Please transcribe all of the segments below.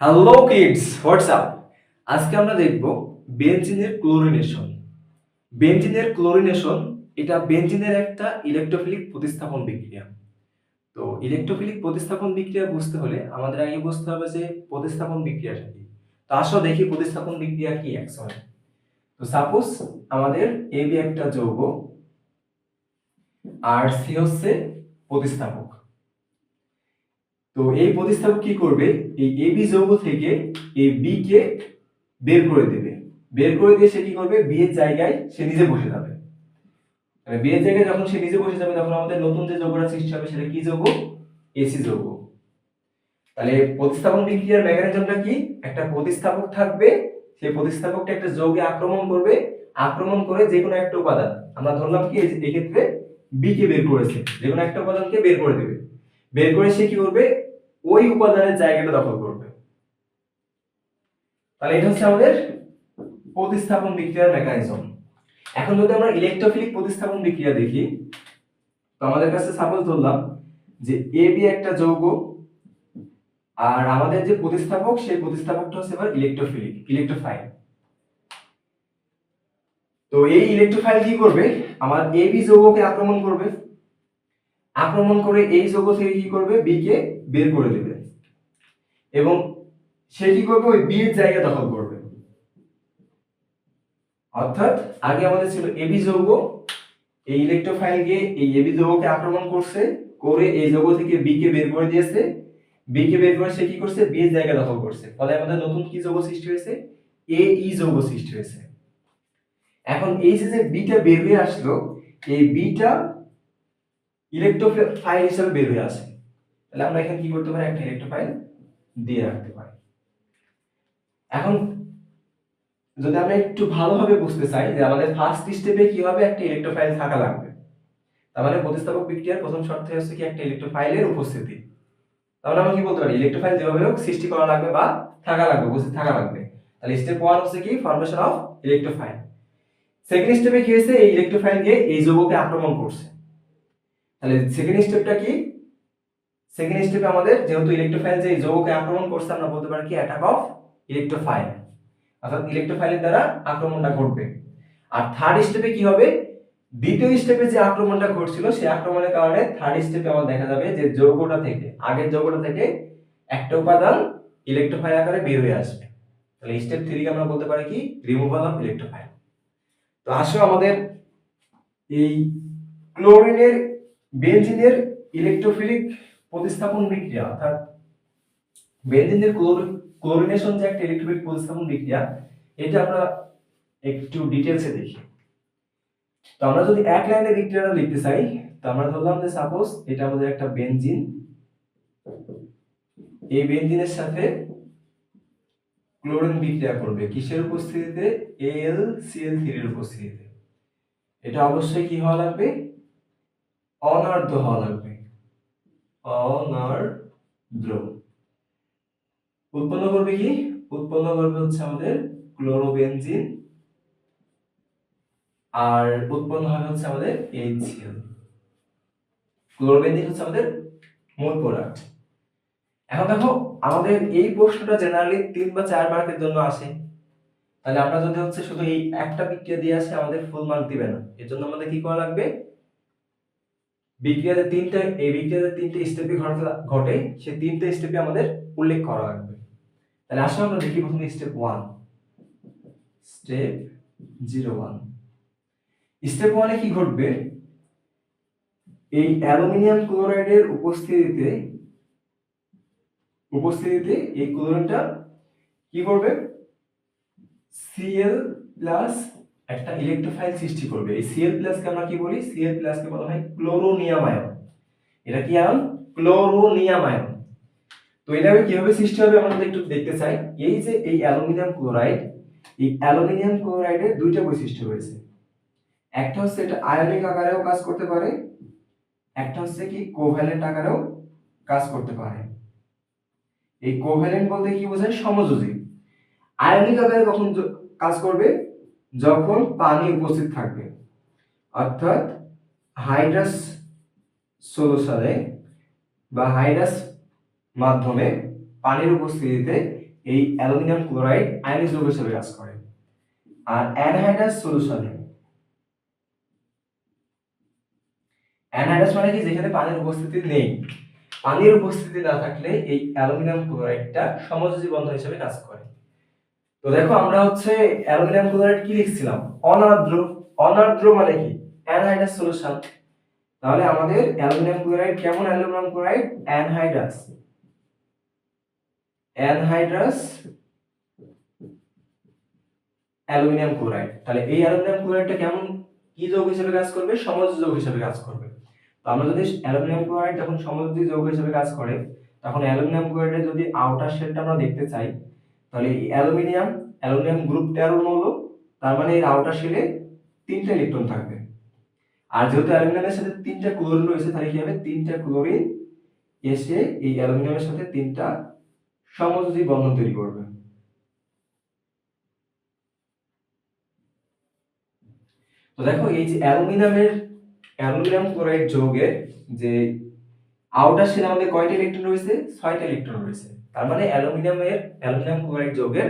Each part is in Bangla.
হ্যালো কিডস হোয়াটসঅ্যাপ আজকে আমরা দেখব বেনজিনের ক্লোরিনেশন। বেনজিনের ক্লোরিনেশন, এটা বেনজিনের একটা ইলেকট্রোফিলিক প্রতিস্থাপন বিক্রিয়া। তো ইলেকট্রোফিলিক প্রতিস্থাপন বিক্রিয়া বুঝতে হলে আমাদের আগে বুঝতে হবে যে প্রতিস্থাপন বিক্রিয়াটা কি। তো আসো দেখি প্রতিস্থাপন বিক্রিয়া কি একসময়। তো সাপোজ আমাদের এ বি একটা যৌগ আর সি হচ্ছে প্রতিস্থাপক। তো এই প্রতিস্থাপক কি করবে? এই এবি যৌগ থেকে এই বি কে বের করে দেবে। বের করে দিয়ে সে কি করবে? বি এর জায়গায় সে নিজে বসে যাবে। মানে বি এর জায়গায় যখন সে নিজে বসে যাবে, তখন আমাদের নতুন যে যৌগটা সৃষ্টি হবে, সেটা কি যৌগ? এসি যৌগ। তাহলে প্রতিস্থাপন বিক্রিয়ার মেকানিজমটা কি? একটা প্রতিস্থাপক থাকবে সেই প্রতিস্থাপকটা একটা যৌগে আক্রমণ করবে। আক্রমণ করে যে কোনো একটা উপাদান। আমরা ধরলাম কি? এক্ষেত্রে বি কে বের করেছে। যে কোনো একটা উপাদানকে বের করে দেবে। বের করে সে কি করবে? ওই উপাদানের জায়গাটা দখল করবে। তাহলে এটা হচ্ছে আমাদের প্রতিস্থাপন বিক্রিয়ার মেকানিজম এখন যদি আমরা ইলেকট্রোফিলিক প্রতিস্থাপন বিক্রিয়া দেখি, তো আমাদের কাছে সাপোজ ধরলাম যে এ বি একটা যৌগ, আর আমাদের যে প্রতিস্থাপক, সেই প্রতিস্থাপকটা হচ্ছে এবার ইলেকট্রোফিলিক ইলেকট্রোফাইল তো এই ইলেকট্রোফাইল কি করবে? আমার বি যৌগকে আক্রমণ করবে। আক্রমণ করে এই যৌগ থেকে কি করবে? বি কে বের করে দেবে। এবং সে কি করবে? ওই বি এর জায়গা দখল করবে। অর্থাৎ আগে আমাদের ছিল এবি যৌগ। এই ইলেকট্রোফাইল গিয়ে এই এবি যৌগকে আক্রমণ করছে, করে এই যৌগ থেকে বি কে বের করে দিয়েছে। বি কে বের করে সে কি করছে? বি এর জায়গা দখল করছে। ফলে আমাদের নতুন কি যৌগ সৃষ্টি হয়েছে? এ ই যৌগ সৃষ্টি হয়েছে। এখন এই যে বিটা বের হয়ে আসলো, এই বিটা ইলেকট্রোফাইল হিসেবে বের হয়ে আসে। তাহলে আমরা এখানে কি করতে পারি? একটা ইলেকট্রোফাইল দিয়ে রাখতে পারি। এখন যদি আমরা একটু ভালোভাবে বুঝতে চাই যে আমাদের ফার্স্ট স্টেপে কি হবে একটা ইলেকট্রোফাইল থাকা লাগবে, তার মানে প্রতিস্থাপক বিক্রিয়ার প্রথম শর্ত হচ্ছে কি একটা ইলেকট্রোফাইলের উপস্থিতি। তাহলে আমরা কি বলতে পারি? ইলেকট্রোফাইল যেভাবে হোক সৃষ্টি করা লাগবে বা থাকা লাগবে, উপস্থিত থাকা লাগবে। তাহলে স্টেপ ওয়ান হচ্ছে কি ফর্মেশন অফ ইলেকট্রোফাইল সেকেন্ড স্টেপে কি হয়েছে? এই ইলেকট্রোফাইল গিয়ে এই যৌগকে আক্রমণ করছে। তাহলে সেকেন্ড স্টেপটা কি? সেকেন্ড স্টেপে আমাদের যেহেতু ইলেকট্রোফাইল যে যৌগকে আক্রমণ করছে, আমরা বলতে পারি কি? অ্যাটাক অফ ইলেকট্রোফাইল অর্থাৎ ইলেকট্রোফাইলের দ্বারা আক্রমণটা ঘটবে। আর থার্ড স্টেপে কি হবে? দ্বিতীয় স্টেপে যে আক্রমণটা ঘটছিল সেই আক্রমণের কারণে থার্ড স্টেপে আমার দেখা যাবে যে যৌগটা থেকে, আগের যৌগটা থেকে একটা উপাদান ইলেকট্রোফাইল আকারে বের হয়ে আসবে। তাহলে স্টেপ থ্রি আমরা বলতে পারি কি? রিমুভাল অফ ইলেকট্রোফাইল তো আসো আমাদের এই ক্লোরিনের বেনজিনের ইলেকট্রোফিলিক প্রতিস্থাপন বিক্রিয়া, অর্থাৎ বেনজিনের ক্লোরিনেশন যে একটা ইলেকট্রোফিলিক প্রতিস্থাপন বিক্রিয়া, এটা আমরা একটু ডিটেলসে দেখি। তো আমরা যদি এক লাইনে বিক্রিয়াটা লিখতে চাই, তো আমরা ধরলাম যে সাপোজ এটা আমাদের একটা বেনজিন, এই বেনজিনের সাথে ক্লোরিন বিক্রিয়া করবে। কিসের উপস্থিতিতে? এল সিএল থ্রির উপস্থিতিতে। এটা অবশ্যই কি হওয়া লাগবে? অনার্দ্র হওয়া লাগবে। অনার্দ্র উৎপন্ন করবে কি? উৎপন্ন করবে হচ্ছে আমাদের ক্লোরোবেনজিন, আর উৎপন্ন হবে হচ্ছে আমাদের এইচসিএল ক্লোরোবেনজিন হচ্ছে আমাদের মূল প্রোডাক্ট এখন দেখো, আমাদের এই প্রশ্নটা জেনারেলি তিন বা চার মার্কের জন্য আসে। তাহলে আমরা যদি হচ্ছে শুধু এই একটা বিক্রিয়া দিয়ে আসে, আমাদের ফুল মার্ক দিবে না। এর জন্য আমাদের কি করা লাগবে? বিক্রিয়াতে তিনটা, এই বিক্রিয়াতে তিনটে স্টেপে ঘটে সেই তিনটে স্টেপে আমাদের উল্লেখ করা লাগবে। তাহলে আসলে আমরা দেখি প্রথমে step one step zero one step ওয়ানে কি ঘটবে? এই অ্যালুমিনিয়াম ক্লোরাইডের উপস্থিতিতে উপস্থিতিতে এই ক্লোরিনটা কি করবে? সিএল প্লাস একটা ইলেকট্রোফাইল সৃষ্টি করবে। এই সিএল প্লাসকে আমরা কি বলি? সিএল প্লাসকে বলা হয় ক্লোরোনিয়াম আয়ন এটা কি আয়ন? ক্লোরোনিয়াম আয়ন তো এটা কীভাবে সৃষ্টি হবে? আমরা একটু দেখতে চাই। এই যে এই অ্যালুমিনিয়াম ক্লোরাইড, এই অ্যালুমিনিয়াম ক্লোরাইডের দুইটা বৈশিষ্ট্য রয়েছে। একটা হচ্ছে এটা আয়নিক আকারেও কাজ করতে পারে। একটা হচ্ছে কি কোভ্যালেন্ট আকারেও কাজ করতে পারে। এই কোভ্যালেন্ট বলতে কি বোঝায়? সমযোজী। আয়নিক আকারে কখন কাজ করবে? যখন পানি উপস্থিত থাকবে, অর্থাৎ হাইড্রাস সলিউশনে বা হাইড্রাস মাধ্যমে পানির উপস্থিতিতে এই অ্যালুমিনিয়াম ক্লোরাইড আয়নিক যৌগ হিসেবে কাজ করে। আর অ্যানহাইড্রাস সলিউশনে অ্যানহাইড্রাস মানে কি? যেখানে পানির উপস্থিতি নেই। পানির উপস্থিতি না থাকলে এই অ্যালুমিনিয়াম ক্লোরাইডটা সমযোজী বন্ধন হিসেবে কাজ করে। তো দেখো আমরা হচ্ছে অ্যালুমিনিয়াম ক্লোরাইড কি লিখছিলাম? অনার্দ্র। অনার্দ্র মানে কি? Anhydrous solution. তাহলে আমাদের অ্যালুমিনিয়াম ক্লোরাইড কেমন? Aluminium chloride anhydrous anhydrous aluminium chloride. তাহলে এই অ্যালুমিনিয়াম ক্লোরাইডটা কেমন? কি যৌগ হিসেবে কাজ করবে? সমযোজী যৌগ হিসেবে কাজ করবে। তো আমরা যদি অ্যালুমিনিয়াম ক্লোরাইড যখন সমযোজী যৌগ হিসেবে কাজ করে, তখন অ্যালুমিনিয়াম ক্লোরাইডের যদি আউটার শেলটা আমরা দেখতে চাই তাহলে অ্যালুমিনিয়াম অ্যালুমিনিয়াম গ্রুপ তেরো মৌল, তার মানে এর আউটার শেলে তিনটা ইলেকট্রন থাকবে। আর যেহেতু অ্যালুমিনিয়ামের সাথে তিনটা ক্লোরিন রয়েছে, তাহলে কি হবে? তিনটা ক্লোরিন এসে এই অ্যালুমিনিয়ামের সাথে তিনটা সমযোজী বন্ধন তৈরি করবে। তো দেখো, এই যে অ্যালুমিনিয়ামের, অ্যালুমিনিয়াম ক্লোরাইড যৌগের যে আউটার শেলে আমাদের কয়টা ইলেকট্রন রয়েছে? ছয়টা ইলেকট্রন রয়েছে। তার মানে অ্যালুমিনিয়ামের, অ্যালুমিনিয়াম ক্লোরাইড যৌগের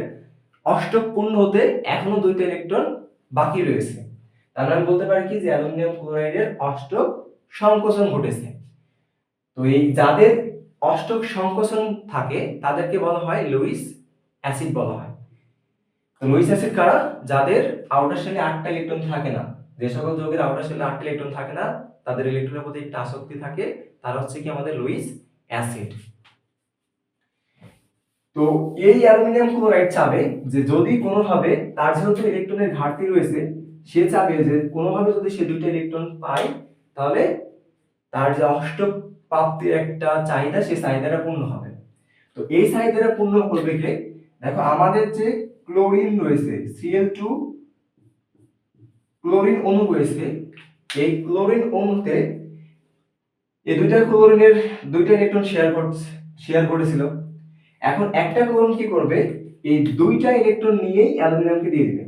অষ্টক পূর্ণ হতে এখনও দুইটা ইলেকট্রন বাকি রয়েছে। তার মানে বলতে পারি কি যে অ্যালুমিনিয়াম ক্লোরাইডের অষ্টক সংকোচন ঘটেছে। তো এই যাদের অষ্টক সংকোচন থাকে, তাদেরকে বলা হয় লুইস অ্যাসিড বলা হয়। লুইস অ্যাসিড কারা? যাদের আউটার শেলে আটটা ইলেকট্রন থাকে না। যে সকল যৌগের আউটার শেলে আটটা ইলেকট্রন থাকে না, তাদের ইলেকট্রনের প্রতি একটা আসক্তি থাকে, তারা হচ্ছে কি আমাদের লুইস অ্যাসিড। তো এই অ্যালুমিনিয়াম ক্লোরাইড চাবে যে যদি কোনোভাবে তার যেহেতু ইলেকট্রনের ঘাটতি রয়েছে, সে চাবে যে কোনোভাবে যদি সে দুইটা ইলেকট্রন পায়, তাহলে তার যে অষ্টক প্রাপ্তির একটা চাহিদা সেই চাহিদাটা পূর্ণ হবে। তো এই চাহিদাটা পূর্ণ করবে কে? দেখো, আমাদের যে ক্লোরিন রয়েছে সিএল টু ক্লোরিন অণু রয়েছে, এই ক্লোরিন অণুতে এই দুইটা ক্লোরিনের দুইটা ইলেকট্রন শেয়ার করছে শেয়ার করেছিল এখন একটা ক্লোরিন কি করবে? এই দুইটা ইলেকট্রন নিয়েই অ্যালুমিনিয়ামকে দিয়ে দিবে।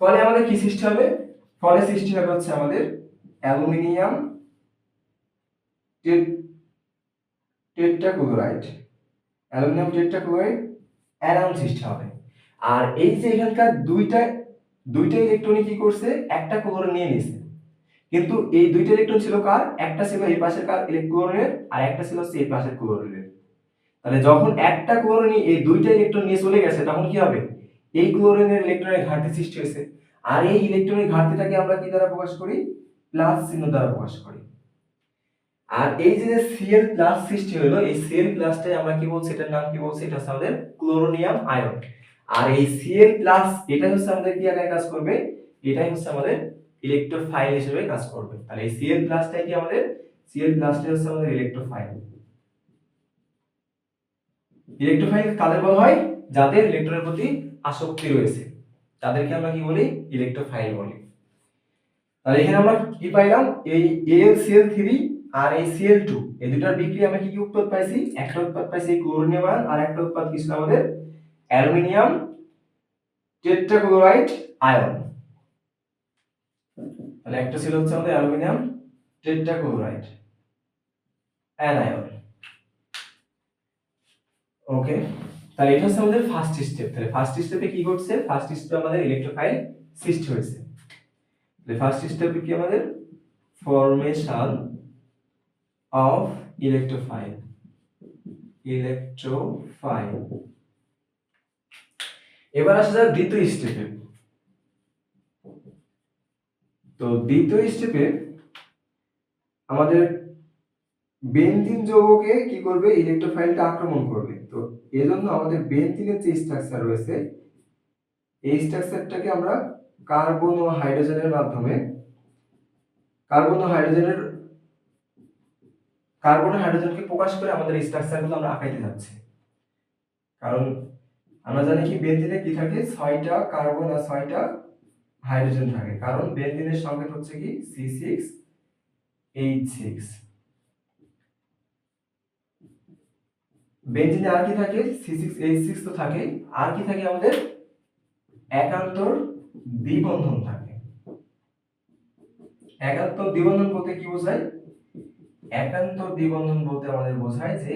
ফলে আমাদের কি সৃষ্টি হবে? ফলে সৃষ্টি হবে হচ্ছে আমাদের aluminium tetrachloride. Aluminium tetrachloride anion সৃষ্টি হবে। আর এই যে এখানকার দুইটা দুইটা ইলেকট্রনই কি করছে? একটা ক্লোরিন নিয়ে নিছে কিন্তু এই দুইটা ইলেকট্রন ছিল কার? একটা ছিল এই পাশের কার ইলেকট্রনের আর একটা ছিল হচ্ছে এই পাশের ক্লোরিনের তাহলে যখন একটা ক্লোরিন এই দুইটা ইলেকট্রন নিয়ে চলে গেছে, তখন কি হবে? এই ক্লোরিনের ইলেকট্রনের ঘাটতি সৃষ্টি হয়েছে। আর এই ইলেকট্রনের ঘাটতিটাকে আমরা কি দ্বারা প্রকাশ করি? প্লাস চিহ্ন দ্বারা প্রকাশ করি। আর এই যে সিএল প্লাস সৃষ্টি হলো, এই সিএল প্লাসটাই আমরা কি বলছি? এটার নাম কি বলছি? এটা হচ্ছে আমাদের ক্লোরোনিয়াম আয়ন আর এই সিএল প্লাস এটা হচ্ছে আমাদের কি আকারে কাজ করবে? এটাই হচ্ছে আমাদের ইলেকট্রোফাইল হিসেবে কাজ করবে। তাহলে এই সিএল প্লাসটাই কি আমাদের? সিএল প্লাসটাই হচ্ছে আমাদের ইলেকট্রোফাইল ইলেকট্রোফাইল কাদের বলা হয়? যাদের ইলেকট্রনের প্রতি আসক্তি রয়েছে। তাদেরকে আমরা কি বলি? ইলেকট্রোফাইল বলি। তাহলে এখানে আমরা কি পাইলাম? এই এল থ্রি আর এই টু এই দুটার বিক্রিয়া আমরা কি কি উৎপাদ পাইছি? একটা উৎপাদ পাইছি ক্লোরিনিয়াম আর একটা উৎপাদ কি ছিল আমাদের? Aluminium tetrachloride ion. তাহলে একটা ছিল হচ্ছে আমাদের অ্যালুমিনিয়াম টেট্রাক্লোরাইড অ্যানায়ন ওকে তাহলে এটা হচ্ছে আমাদের ফার্স্ট স্টেপ তাহলে ফার্স্ট স্টেপে কি ঘটছে? ফার্স্ট স্টেপে আমাদের ইলেকট্রোফাইল সৃষ্টি হয়েছে। তাহলে ফার্স্ট স্টেপে কি আমাদের? ফরমেশন অফ ইলেকট্রোফাইল ইলেকট্রোফাইল এবার আসা যাক দ্বিতীয় স্টেপে তো দ্বিতীয় স্টেপে আমাদের বেনজিন যৌগকে কি করবে? ইলেকট্রোফাইলটা আক্রমণ করবে। তো এজন্য আমাদের বেনজিনের যে স্ট্রাকচার রয়েছে, এই স্ট্রাকচারটাকে আমরা কার্বন ও হাইড্রোজেনের মাধ্যমে, কার্বন ও হাইড্রোজেনের, কার্বন ও হাইড্রোজেনকে প্রকাশ করে আমাদের স্ট্রাকচারগুলো আমরা আঁকাইতে যাচ্ছি। কারণ আমরা জানি কি, বেনজিনে কি থাকে? ছয়টা কার্বন আর ছয়টা হাইড্রোজেন থাকে। কারণ বেনজিনের সংকেত হচ্ছে কি? সি সিক্স এইচ সিক্স বেনজিনে আর কি থাকে? সি সিক্স তো থাকে। আর কি থাকে আমাদের? একান্তর দ্বিবন্ধন থাকে। একান্তর দ্বিবন্ধন বলতে কি বোঝায়? একান্তর দ্বিবন্ধন বলতে আমাদের বোঝায় যে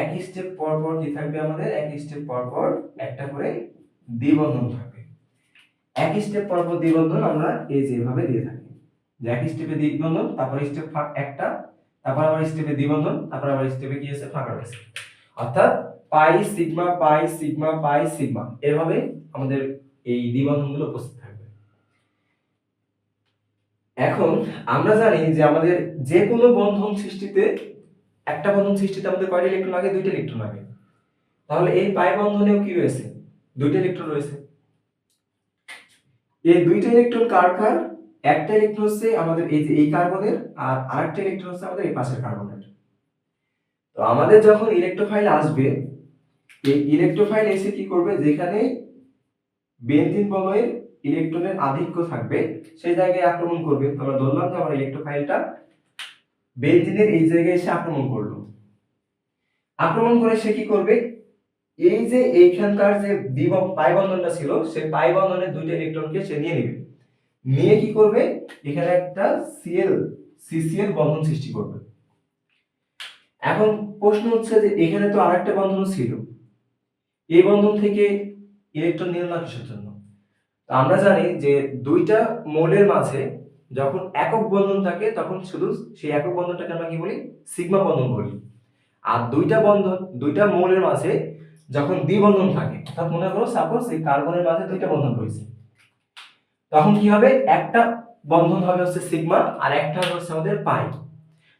এক স্টেপ পর পর কি থাকবে আমাদের? এক স্টেপ পর পর একটা করে দ্বিবন্ধন থাকবে। এক স্টেপ পর পর দ্বিবন্ধন আমরা এই যে এভাবে দিয়ে থাকি। যে এক স্টেপে দ্বিবন্ধন, তারপর স্টেপ একটা তারপর আবার স্টেপে দ্বিবন্ধন, তারপর আবার স্টেপে কি আছে? ফাঁকা রয়েছে। অর্থাৎ pi sigma pi sigma pi sigma, এভাবে আমাদের এই দ্বিবন্ধনগুলো উপস্থিত থাকবে। এখন আমরা জানি যে আমাদের যে কোনো বন্ধন সৃষ্টিতে, একটা বন্ধন সৃষ্টিতে আমাদের কয়টা ইলেকট্রন লাগে? দুইটা ইলেকট্রন লাগে। তাহলে এই পাই বন্ধনেও কি রয়েছে? দুইটা ইলেকট্রন রয়েছে। এই দুইটা ইলেকট্রন কার কার? একটা ইলেকট্রন হচ্ছে আমাদের এই যে এই কার্বনের, আর আরেকটা ইলেকট্রন হচ্ছে আমাদের এই পাশের কার্বনের। তো আমাদের যখন ইলেকট্রোফাইল আসবে, এই ইলেকট্রোফাইল এসে কি করবে? যেখানে বেনজিন বলয়ের ইলেকট্রনের আধিক্য থাকবে, সেই জায়গায় আক্রমণ করবে। তো আমরা ধরলাম যে আমার ইলেকট্রোফাইলটা বেনজিনের এই জায়গায় এসে আক্রমণ করল। আক্রমণ করে সে কি করবে? এই যে এইখানকার যে দ্বিব পাই বন্ধনটা ছিল সেই পাই বন্ধনের দুইটা ইলেকট্রনকে সে নিয়ে নেবে। নিয়ে কি করবে? এখানে একটা সিএল, সিসিএল বন্ধন সৃষ্টি করবে। এখন প্রশ্ন হচ্ছে যে এখানে তো আরেকটা বন্ধন ছিল। এই বন্ধন থেকে ইলেকট্রন নিল না কিসের জন্য? আমরা জানি যে দুইটা মৌলের মাঝে যখন একক বন্ধন থাকে, তখন শুধু সেই একক বন্ধনটাকে আমরা কি বলি? সিগমা বন্ধন বলি। আর দুইটা বন্ধন, দুইটা মৌলের মাঝে যখন দ্বিবন্ধন থাকে, অর্থাৎ মনে করো সাপোজ এই কার্বনের মাঝে দুইটা বন্ধন রয়েছে। তখন কি হবে? একটা বন্ধন হবে হচ্ছে সিগমা আর একটা হচ্ছে আমাদের পাই।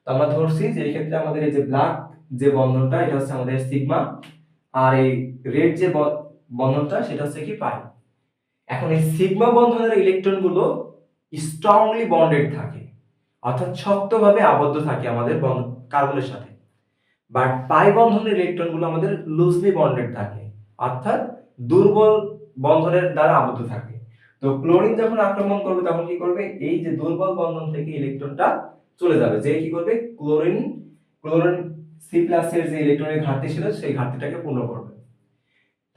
তো আমরা ধরছি যে এই ক্ষেত্রে আমাদের এই যে ব্ল্যাক যে বন্ধনটা, এটা হচ্ছে আমাদের সিগমা। আর এই রেড যে বন্ধনটা, সেটা হচ্ছে কি পাই। এখন এই সিগমা বন্ধনের ইলেকট্রনগুলো স্ট্রংলি বন্ডেড থাকে। অর্থাৎ শক্তভাবে আবদ্ধ থাকে আমাদের কার্বনের সাথে। বাট পাই বন্ধনের ইলেকট্রনগুলো আমাদের লুজলি বন্ডেড থাকে। অর্থাৎ দুর্বল বন্ধনের দ্বারা আবদ্ধ থাকে। তো ক্লোরিন যখন আক্রমণ করবে, তখন কি করবে? এই যে দুর্বল বন্ধন থেকে ইলেকট্রনটা চলে যাবে। যে কি করবে? ক্লোরিন ক্লোরিন সি প্লাসের যে ইলেকট্রনের ঘাটতি ছিল, সেই ঘাটতিটাকে পূর্ণ করবে।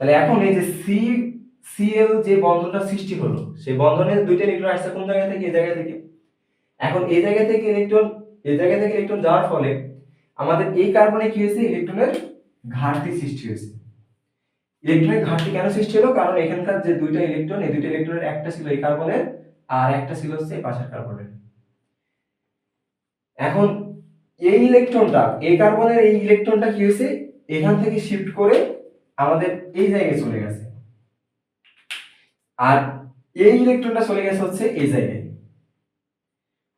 তাহলে এখন এই যে সি সিএল যে বন্ধনটা সৃষ্টি হলো, সেই বন্ধনের দুইটা ইলেকট্রন আসছে কোন জায়গা থেকে? এই জায়গা থেকে। এখন এই জায়গা থেকে ইলেকট্রন এই জায়গা থেকে ইলেকট্রন যাওয়ার ফলে আমাদের এই কার্বনে কি হয়েছে? ইলেকট্রনের ঘাটতি সৃষ্টি হয়েছে। ইলেকট্রনের ঘাটতি কেন সৃষ্টি হলো? কারণ এখানকার যে দুইটা ইলেকট্রন, এই দুইটা ইলেকট্রনের একটা ছিল এই কার্বনের আর একটা ছিল হচ্ছে পাশের কার্বনের। এখন এই ইলেকট্রনটা, এই কার্বনের এই ইলেকট্রনটা কি হয়েছে? এখান থেকে শিফট করে আমাদের এই জায়গায় চলে গেছে। আর এই ইলেকট্রনটা চলে গেছে হচ্ছে এই জায়গায়।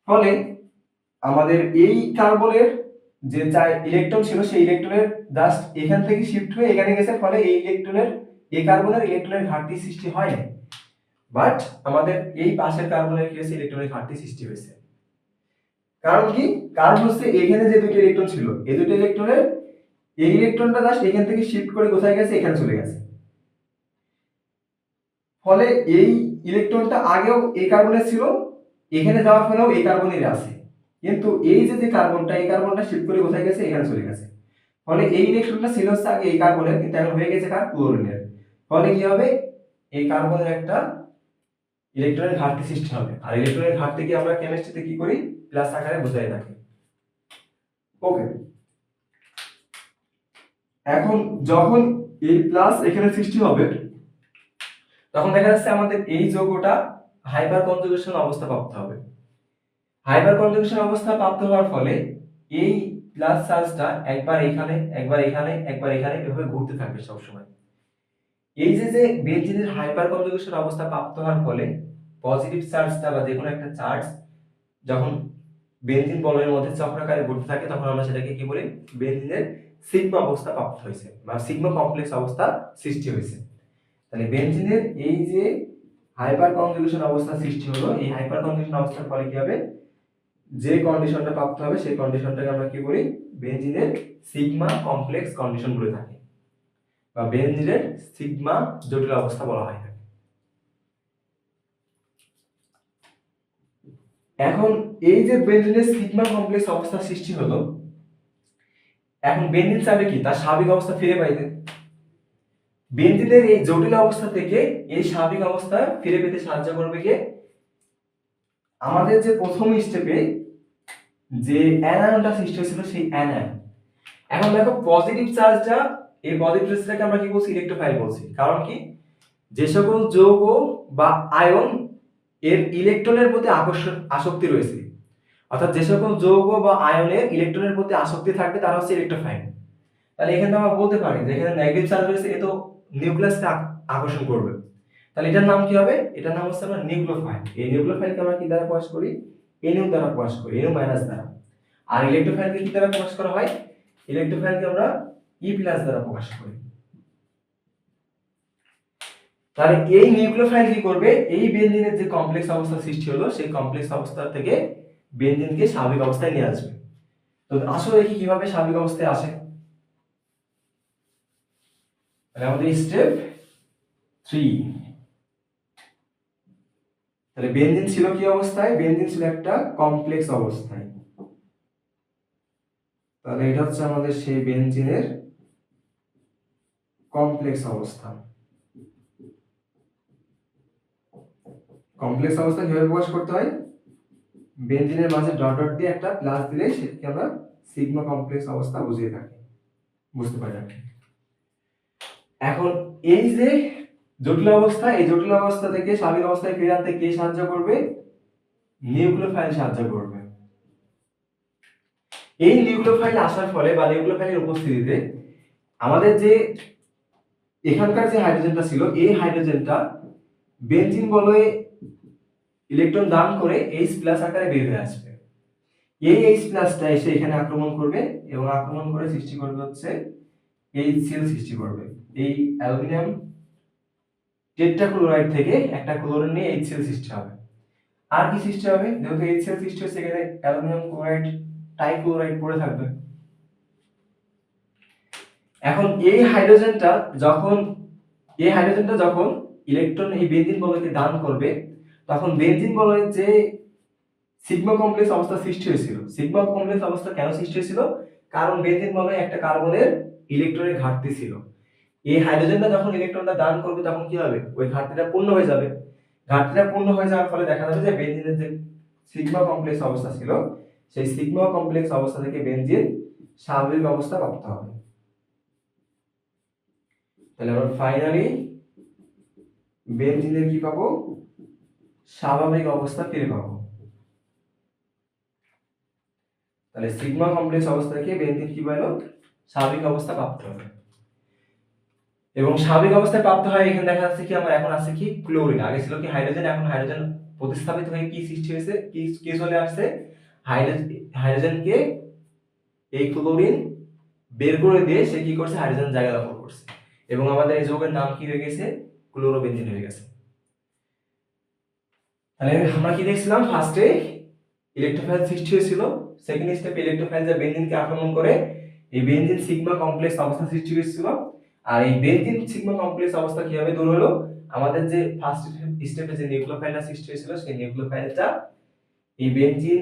ফলে আমাদের এই কার্বনের যে চাই ইলেকট্রন ছিল সেই ইলেকট্রনের জাস্ট এখান থেকে শিফট হয়ে এখানে গেছে, ফলে এই ইলেকট্রনের এই কার্বনের ইলেকট্রনের ঘাটতি সৃষ্টি হয় না বাট আমাদের এই পাশের কার্বনের কি হয়েছে? ইলেকট্রনের ঘাটতি সৃষ্টি হয়েছে। কারণ কি? কারণ হচ্ছে এখানে যে দুটো ইলেকট্রন ছিল, এই দুটো ইলেকট্রনের এই ইলেকট্রনটা জাস্ট এখান থেকে শিফট করে কোথায় গেছে? এখানে চলে গেছে। ফলে এই ইলেকট্রনটা আগেও এই কার্বনের ছিল, এখানে যাওয়ার ফলেও এই কার্বনের আছে। কিন্তু এই যে যে কার্বনটা এই কার্বনটা শিফট করে কোথায় গেছে? এখানে চলে গেছে। ফলে এই ইলেকট্রনটা ছিল হচ্ছে আগে এই কার্বনের কিন্তু এখন হয়ে গেছে কার? ক্লোরিনের ফলে কি হবে? এই কার্বনের একটা ইলেকট্রনের ঘাটতি সৃষ্টি হবে। আর ইলেকট্রনের ঘাটতিকে আমরা কেমিস্ট্রিতে কি করি? প্লাস আকারে বোঝাই থাকি। ওকে এখন যখন এই প্লাস এখানে সৃষ্টি হবে, তখন দেখা যাচ্ছে আমাদের এই যৌগটা হাইপার কনজুগেশন অবস্থা প্রাপ্ত হবে। হাইপার কনজুগেশন অবস্থা প্রাপ্ত হওয়ার ফলে এই প্লাস চার্জটা একবার এখানে একবার এখানে একবার এখানে এভাবে ঘুরতে থাকবে সবসময়। এই যে যে বেঞ্জিনের হাইপার কনজুগেশন অবস্থা প্রাপ্ত হওয়ার ফলে পজিটিভ চার্জটা বা যে কোনো একটা চার্জ যখন বেঞ্জিন বলয়ের মধ্যে চক্রাকারে ঘুরতে থাকে, তখন আমরা সেটাকে কি বলি? বেঞ্জিনের সিগমা অবস্থা প্রাপ্ত হয়েছে বা সিগমা কমপ্লেক্স অবস্থা সৃষ্টি হয়েছে। তাহলে বেঞ্জিনের এই যে হাইপার কনজুগেশন অবস্থা সৃষ্টি হলো, এই হাইপার কনজুগেশন অবস্থার ফলে কি হবে? যে কন্ডিশনটা প্রাপ্ত হবে, সেই কন্ডিশনটাকে আমরা কি বলি? বেঞ্জিনের সিগমা কমপ্লেক্স কন্ডিশন বলে থাকি। বা বেঞ্জিনের সিগমা জটিল অবস্থা বলা হয় এখন এই যে বেঞ্জিনের সিগমা কমপ্লেক্স অবস্থা সৃষ্টি হলো, এখন বেঞ্জিন চাবে কি? তার স্বাভাবিক অবস্থা ফিরে পাইতে। বেঞ্জিনের এই জটিল অবস্থা থেকে এই স্বাভাবিক অবস্থা ফিরে পেতে সাহায্য করবে কে? আমাদের যে প্রথম স্টেপে যে অ্যানায়নটা সৃষ্টি হয়েছিল সেই অ্যানায়ন এখন দেখো পজিটিভ চার্জটা এই পজিটিভ চার্জটাকে আমরা কি বলছি? ইলেকট্রোফাইল বলছি। কারণ কি? যে সকল যৌগ বা আয়ন এর ইলেকট্রনের প্রতি আকর্ষণ আসক্তি রয়েছে। অর্থাৎ যে সকল যৌগ বা আয়নের ইলেকট্রনের প্রতি আসক্তি থাকবে, তারা হচ্ছে ইলেকট্রোফাইল তাহলে এখানে আমরা বলতে পারি যে এখানে নেগেটিভ চার্জ রয়েছে, এ তো নিউক্লিয়াসকে আকর্ষণ করবে। তাহলে এটার নাম কি হবে? এটার নাম হচ্ছে আমরা নিউক্লিওফাইল এই নিউক্লিওফাইলকে আমরা কি দ্বারা প্রকাশ করি? এনইউ দ্বারা প্রকাশ করি এনইউ মাইনাস দ্বারা। আর ইলেকট্রোফাইলকে কি দ্বারা প্রকাশ করা হয়? ইলেকট্রোফাইলকে আমরা ই প্লাস দ্বারা প্রকাশ করি। তাহলে এই নিউক্লিওফাইল কি করবে? এই বেনজিনের যে কমপ্লেক্স অবস্থা সৃষ্টি হলো, সেই কমপ্লেক্স অবস্থা থেকে বেনজিনকে স্বাভাবিক অবস্থায় নিয়ে আসবে। তো আসলে দেখি কীভাবে স্বাভাবিক অবস্থায় আসে। আমাদের স্টেপ থ্রি তাহলে বেনজিন ছিল কি অবস্থায়? বেনজিন ছিল একটা কমপ্লেক্স অবস্থায়। তাহলে এটা হচ্ছে আমাদের সেই বেনজিনের কমপ্লেক্স অবস্থা। কমপ্লেক্স অবস্থা কীভাবে প্রকাশ করতে হয়? বেনজিনের মাঝে ডট ডট দিয়ে একটা প্লাস দিলে সেটাকে আমরা সিগমা কমপ্লেক্স অবস্থা বুঝিয়ে থাকি। বুঝতে পারি এখন এই যে জটিল অবস্থা, এই জটিল অবস্থা থেকে, স্বাভাবিক অবস্থায় ফিরে আনতে কে সাহায্য করবে? নিউক্লিওফাইল সাহায্য করবে। এই নিউক্লিওফাইল আসার ফলে বা নিউক্লিওফাইলের উপস্থিতিতে আমাদের যে এখানকার যে হাইড্রোজেনটা ছিল, এই হাইড্রোজেনটা বেনজিন বলয়ে ইলেকট্রন দান করে এইচ প্লাস আকারে বের হয়ে আসবে। এই এইচ প্লাসটা এসে এখানে আক্রমণ করবে এবং আক্রমণ করে সৃষ্টি করবে হচ্ছে এইচ সিএল সৃষ্টি করবে। এই অ্যালুমিনিয়াম টেট্রাক্লোরাইড থেকে একটা ক্লোরিন নিয়ে এইচ সিএল সৃষ্টি হবে। আর কি সৃষ্টি হবে? যেহেতু এইচ সিএল সৃষ্টি হচ্ছে এখানে অ্যালুমিনিয়াম ক্লোরাইড টাইক্লোরাইড পড়ে থাকবে। এখন এই হাইড্রোজেনটা যখন, এই হাইড্রোজেনটা যখন ইলেকট্রন এই বেনজিন বলয়কে দান করবে, তখন বেনজিন বলয়ের যে সিগমা কমপ্লেক্স অবস্থা সৃষ্টি হয়েছিল সিগমা কমপ্লেক্স অবস্থা কেন সৃষ্টি হয়েছিল? কারণ বেনজিন বলয়ে একটা কার্বনের ইলেকট্রনের ঘাটতি ছিল। এই হাইড্রোজেনটা যখন ইলেকট্রনটা দান করবে তখন কি হবে? ওই ঘাটতিটা পূর্ণ হয়ে যাবে। ঘাটতিটা পূর্ণ হয়ে যাওয়ার ফলে দেখা যাবে যে বেনজিনের যে সিগমা কমপ্লেক্স অবস্থা ছিল, সেই সিগমা কমপ্লেক্স অবস্থা থেকে বেনজিন স্বাভাবিক অবস্থা প্রাপ্ত হবে। তাহলে আমরা ফাইনালি বেনজিনের কি পাবো? স্বাভাবিক অবস্থা ফিরে পাবো। তাহলে সিগমা কমপ্লেক্স অবস্থা থেকে বেনজিন কি পাইলো? স্বাভাবিক অবস্থা প্রাপ্ত হবে। এবং স্বাভাবিক অবস্থায় প্রাপ্ত হয়, এখানে দেখা যাচ্ছে কি, আমার এখন আছে কি ক্লোরিন আগে ছিল কি হাইড্রোজেন এখন হাইড্রোজেন প্রতিস্থাপিত হয়ে কি সৃষ্টি হয়েছে, কি কি চলে আসছে? হাইড্রোজেন হাইড্রোজেনকে এই ক্লোরিন বের করে দিয়ে সে কি করছে হাইড্রোজেন জায়গা দখল করছে। এবং আমাদের এই যৌগের নাম কি হয়ে গেছে? ক্লোরোবেনজিন হয়ে গেছে। তাহলে আমরা কি দেখছিলাম? ফার্স্টে ইলেকট্রোফাইল সৃষ্টি হয়েছিল সেকেন্ড স্টেপে ইলেকট্রোফাইল যা বেনজিনকে আক্রমণ করে, এই বেনজিন সিগমা কমপ্লেক্স অবস্থা সৃষ্টি হয়েছিল। আর এই বেনজিন সিগমা কমপ্লেক্স অবস্থা কীভাবে দূর হলো? আমাদের যে ফার্স্ট স্টেপে যে নিউক্লিওফাইলটা সৃষ্টি হয়েছিল, সেই নিউক্লিওফাইলটা এই বেনজিন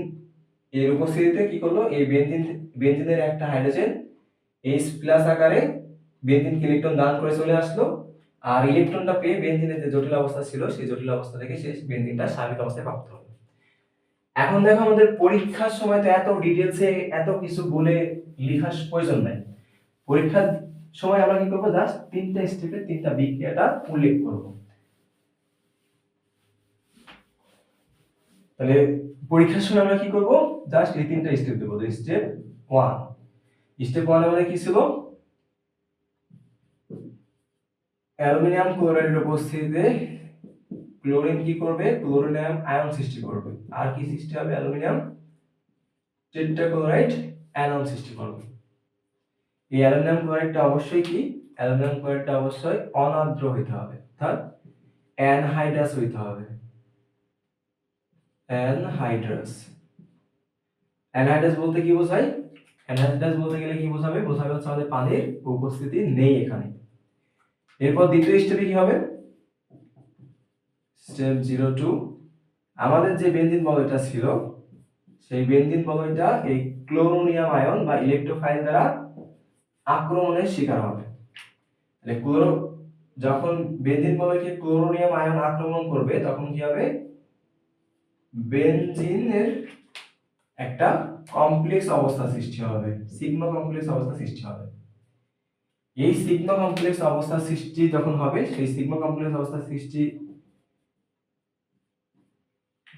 এর উপস্থিতিতে কি করল? এই বেনজিন বেনজিনের একটা হাইড্রোজেন এইচ প্লাস আকারে বেনজিনকে ইলেকট্রন দান করে চলে আসলো। আর ইলেকট্রনটা পেয়ে বেনজিনের যে জটিল অবস্থা ছিল, সেই জটিল অবস্থা থেকে সেই বেনজিনটা স্বাভাবিক অবস্থায় প্রাপ্ত হলো। এখন দেখো আমাদের পরীক্ষার সময় তো এত ডিটেলসে এত কিছু বলে লেখার প্রয়োজন নাই। পরীক্ষার সময় আমরা কি করব? জাস্ট তিনটা স্টেপে তিনটা বিক্রিয়াটা উল্লেখ করব। তাহলে পরীক্ষার সময় আমরা কি করব? জাস্ট এই তিনটা স্টেপ দেবো। স্টেপ ওয়ান স্টেপ ওয়ান আমাদের কি ছিল? অ্যালুমিনিয়াম ক্লোরাইডের উপস্থিতিতে ক্লোরিন কি করবে? ক্লোরিনিয়াম আয়ন সৃষ্টি করবে। আর কি সৃষ্টি হবে? অ্যালুমিনিয়াম টেট্রাক্লোরাইড আয়ন সৃষ্টি করবে। এই অ্যালুমিনিয়াম ক্লোরাইডটা অবশ্যই কি? অ্যালুমিনিয়াম ক্লোরাইডটা অবশ্যই অনাদ্র হইতে হবে। অর্থাৎ অ্যানহাইড্রাস হইতে হবে। অ্যানহাইড্রাস। অ্যানহাইড্রাস বলতে কি বোঝায়? অ্যানহাইড্রাস বলতে গেলে কি বোঝাবে? বোঝাবে হচ্ছে আমাদের পানির উপস্থিতি নেই এখানে। এরপর দ্বিতীয় স্টেপে কি হবে? স্টেপ জিরো টু আমাদের যে বেনজিন বলয়টা ছিল, সেই বেনজিন বলয়টা এই ক্লোরোনিয়াম আয়ন বা ইলেকট্রোফাইল দ্বারা আক্রমণের শিকার হবে। তাহলে ক্লোরো, যখন বেনজিন বলয়কে ক্লোরোনিয়াম আয়ন আক্রমণ করবে, তখন কি হবে? বেনজিনের একটা কমপ্লেক্স অবস্থা সৃষ্টি হবে সিগমা কমপ্লেক্স অবস্থা সৃষ্টি হবে। এই সিগমা কমপ্লেক্স অবস্থা সৃষ্টি যখন হবে, সেই সিগমা কমপ্লেক্স অবস্থা সৃষ্টি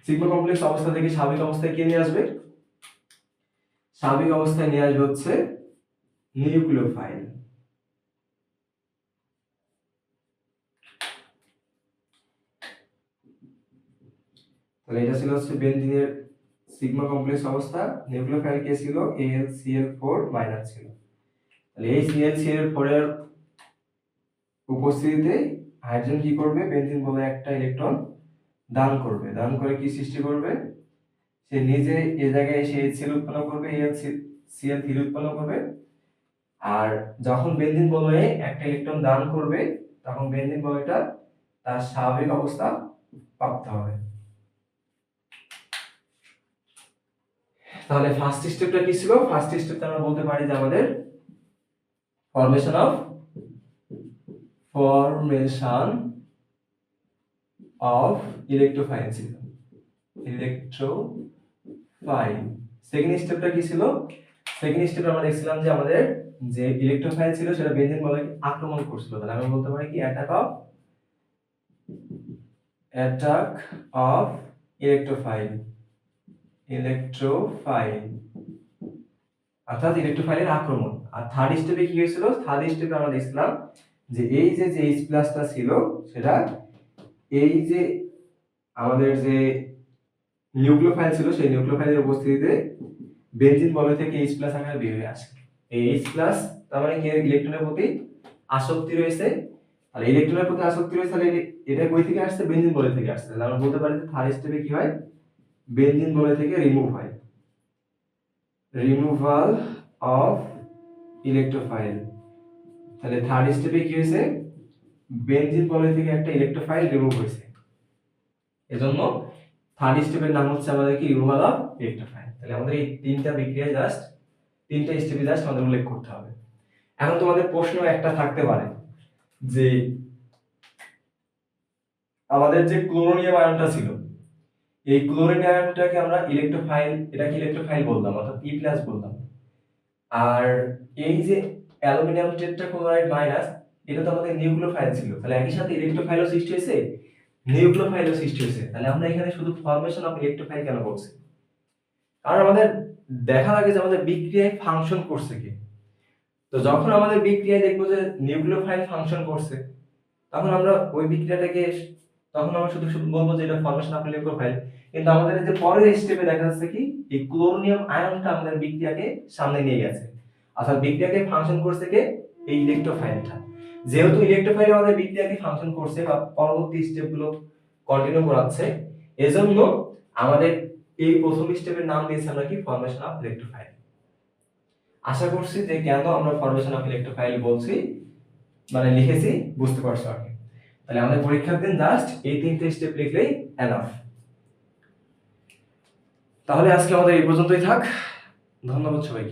সিগমা কমপ্লেক্স অবস্থা থেকে স্বাভাবিক অবস্থায় কে নিয়ে আসবে? স্বাভাবিক অবস্থায় নিয়ে আসবে হচ্ছে নিউক্লিওফাইল। তাহলে এটা ছিল হচ্ছে বেনজিনের সিগমা কমপ্লেক্স অবস্থা। নিউক্লিওফাইল কে ছিল? এল সিএল ফোর মাইনাস ছিল। তাহলে এই সিএল সিএল ফোর এর উপস্থিতিতে হাইড্রোজেন কি করবে? বেনজিন বলে একটা ইলেকট্রন দান করবে। দান করে কি সৃষ্টি করবে? সে নিজে এ জায়গায় এসে এইচসিএল উৎপন্ন করবে এল সিএল থ্রি উৎপন্ন করবে। আর যখন বেনজিন বলয়ে একটা ইলেকট্রন দান করবে, তখন বেনজিন বলয়টা তার স্বাভাবিক অবস্থা প্রাপ্ত হবে। তাহলে ফার্স্ট স্টেপটা কি ছিল? ফার্স্ট স্টেপটা আমরা বলতে পারি যে আমাদের formation of formation of electrophile ছিল। ইলেকট্রোফাইল সেকেন্ড স্টেপটা কি ছিল? সেকেন্ড স্টেপে আমরা দেখছিলাম যে আমাদের যে ইলেকট্রোফাইল ছিল সেটা বেঞ্জিন বলে আক্রমণ করছিল। তাহলে আমরা বলতে পারি কি? Attack of attack of electrophile electrophile অর্থাৎ ইলেকট্রোফাইলের আক্রমণ। আর থার্ড স্টেপে কি হয়েছিল? থার্ড স্টেপে আমরা দেখছিলাম যে এই যে যে এইচ প্লাসটা ছিল, সেটা এই যে আমাদের যে নিউক্লিওফাইল ছিল, সেই নিউক্লিওফাইলের উপস্থিতিতে বেনজিন বলয় থেকে এইচ প্লাস আকারে বের হয়ে আসে। এইচ প্লাস তার মানে কি ইলেকট্রনের প্রতি আসক্তি রয়েছে? আর ইলেকট্রনের প্রতি আসক্তি রয়েছে, তাহলে এটা কই থেকে আসছে? বেনজিন বলয় থেকে আসছে। তাহলে আমরা বলতে পারি যে থার্ড স্টেপে কি হয়? বেনজিন বলয় থেকে রিমুভ হয়। রিমুভাল অফ ইলেকট্রোফাইল তাহলে থার্ড স্টেপে কি হয়েছে? বেনজিন বলয় থেকে একটা ইলেকট্রোফাইল রিমুভ হয়েছে। এজন্য থার্ড স্টেপের নাম হচ্ছে আমাদের কি? রিমুভাল অফ ইলেকট্রোফাইল তাহলে আমাদের এই তিনটা বিক্রিয়া জাস্ট তিনটা স্টেপে জাস্ট আমাদের উল্লেখ করতে হবে। এখন তোমাদের প্রশ্ন একটা থাকতে পারে, যে আমাদের যে ক্লোরোনিয়াম আয়নটা ছিল, এই ক্লোরিন আয়নটাকে আমরা ইলেকট্রোফাইল এটাকে ইলেকট্রোফাইল বললাম অর্থাৎ ই প্লাস বললাম আর এই যে অ্যালুমিনিয়াম টেট্রাক্লোরাইড মাইনাস, এটা তো আমাদের নিউক্লিওফাইল ছিল, তাহলে একই সাথে ইলেকট্রোফাইলও সৃষ্টি হয়েছে, নিউক্লিওফাইলও সৃষ্টি হয়েছে। তাহলে আমরা এখানে শুধু ফরমেশন অফ ইলেকট্রোফাইল কেন বলছি কারণ আমাদের দেখা লাগে যে আমাদের বিক্রিয়ায় ফাংশন করছে কি? তো যখন আমাদের বিক্রিয়ায় দেখব যে নিউক্লিওফাইল ফাংশন করছে, তখন আমরা ওই বিক্রিয়াটাকে, তখন আমরা শুধু শুধু বলব যে এটা ফরমেশন অফ নিউক্লিওফাইল কিন্তু আমাদের যে পরের স্টেপে দেখা যাচ্ছে কি? এই ক্লোরোনিয়াম আয়নটা আমাদের বিক্রিয়াকে সামনে নিয়ে গেছে। অর্থাৎ বিক্রিয়াকে ফাংশন করছে কে? এই ইলেকট্রোফাইলটা যেহেতু ইলেকট্রোফাইল আমাদের বিক্রিয়াকে ফাংশন করছে বা পরবর্তী স্টেপগুলো কন্টিনিউ করাচ্ছে, এজন্য আমাদের এই প্রথম স্টেপের নাম দিয়েছি আমরা কি? ফরমেশন অফ ইলেকট্রোফাইল আশা করছি যে কেন আমরা ফরমেশন অফ ইলেকট্রোফাইল বলছি মানে লিখেছি, বুঝতে পারছ কি তাহলে আমাদের পরীক্ষার দিন জাস্ট এই তিনটে স্টেপ লিখলেই এনাফ তাহলে আজকে আমাদের এই পর্যন্তই থাক। ধন্যবাদ সবাইকে।